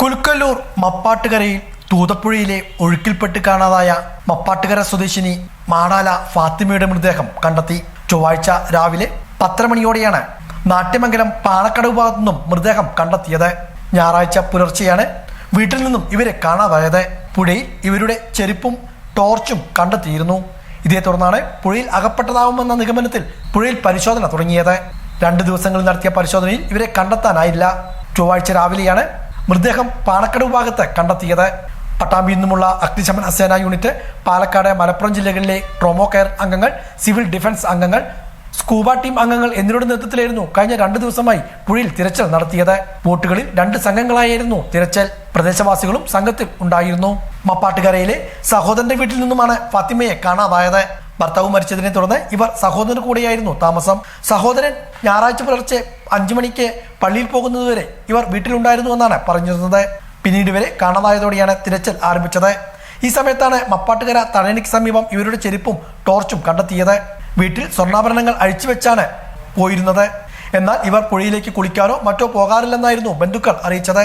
കുലുക്കല്ലൂർ മപ്പാട്ടുകരയിൽ തൂതപ്പുഴയിലെ ഒഴുക്കിൽപ്പെട്ട് കാണാതായ മപ്പാട്ടുകര സ്വദേശിനി മാടാല ഫാത്തിമയുടെ മൃതദേഹം കണ്ടെത്തി. ചൊവ്വാഴ്ച രാവിലെ പത്തര മണിയോടെയാണ് നാട്യമംഗലം പാണക്കടവ് ഭാഗത്തു നിന്നും മൃതദേഹം കണ്ടെത്തിയത്. ഞായറാഴ്ച പുലർച്ചെയാണ് വീട്ടിൽ നിന്നും ഇവരെ കാണാതായത്. പുഴയിൽ ഇവരുടെ ചെരുപ്പും ടോർച്ചും കണ്ടെത്തിയിരുന്നു. ഇതേ തുടർന്നാണ് പുഴയിൽ അകപ്പെട്ടതാവുമെന്ന നിഗമനത്തിൽ പുഴയിൽ പരിശോധന തുടങ്ങിയത്. രണ്ട് ദിവസങ്ങളിൽ നടത്തിയ പരിശോധനയിൽ ഇവരെ കണ്ടെത്താനായില്ല. ചൊവ്വാഴ്ച രാവിലെയാണ് മൃതദേഹം പാണക്കടവ് ഭാഗത്ത് കണ്ടെത്തിയത്. പട്ടാമ്പിയിൽ നിന്നുമുള്ള അഗ്നിശമന സേന യൂണിറ്റ് പാലക്കാട് മലപ്പുറം ജില്ലകളിലെ ട്രോമോ കെയർ അംഗങ്ങൾ സിവിൽ ഡിഫൻസ് അംഗങ്ങൾ സ്കൂബ ടീം അംഗങ്ങൾ എന്നിവരുടെ നേതൃത്വത്തിലായിരുന്നു കഴിഞ്ഞ രണ്ട് ദിവസമായി പുഴയിൽ തിരച്ചിൽ നടത്തിയത്. ബോട്ടുകളിൽ രണ്ട് സംഘങ്ങളായിരുന്നു തിരച്ചിൽ. പ്രദേശവാസികളും സംഘത്തിൽ ഉണ്ടായിരുന്നു. മപ്പാട്ടുകരയിലെ സഹോദരന്റെ വീട്ടിൽ നിന്നുമാണ് ഫാത്തിമയെ കാണാതായത്. ഭർത്താവ് മരിച്ചതിനെ തുടർന്ന് ഇവർ സഹോദരന് കൂടെയായിരുന്നു താമസം. സഹോദരൻ ഞായറാഴ്ച പുലർച്ചെ അഞ്ചു മണിക്ക് പള്ളിയിൽ പോകുന്നതുവരെ ഇവർ വീട്ടിലുണ്ടായിരുന്നു എന്നാണ് പറഞ്ഞിരുന്നത്. പിന്നീട് ഇവരെ കാണാതായതോടെയാണ് തിരച്ചിൽ ആരംഭിച്ചത്. ഈ സമയത്താണ് മപ്പാട്ടുകര തഴനിക്ക് സമീപം ഇവരുടെ ചെരുപ്പും ടോർച്ചും കണ്ടെത്തിയത്. വീട്ടിൽ സ്വർണാഭരണങ്ങൾ അഴിച്ചുവെച്ചാണ് പോയിരുന്നത്. എന്നാൽ ഇവർ പുഴയിലേക്ക് കുളിക്കാനോ മറ്റോ പോകാറില്ലെന്നായിരുന്നു ബന്ധുക്കൾ അറിയിച്ചത്.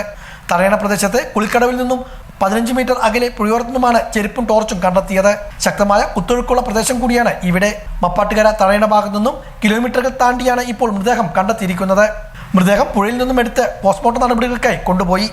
തറയണ പ്രദേശത്തെ കുളിക്കടവിൽ നിന്നും പതിനഞ്ച് മീറ്റർ അകലെ പുഴയോർത്തുനിന്നുമാണ് ചെരുപ്പും ടോർച്ചും കണ്ടെത്തിയത്. ശക്തമായ കുത്തൊഴുക്കുള്ള പ്രദേശം കൂടിയാണ് ഇവിടെ. മപ്പാട്ടുകര തറയണ ഭാഗത്തു നിന്നും കിലോമീറ്ററുകൾ താണ്ടിയാണ് ഇപ്പോൾ മൃതദേഹം കണ്ടെത്തിയിരിക്കുന്നത്. മൃതദേഹം പുഴയിൽ നിന്നും എടുത്ത് പോസ്റ്റ്മോർട്ടം നടപടികൾക്കായി കൊണ്ടുപോയി.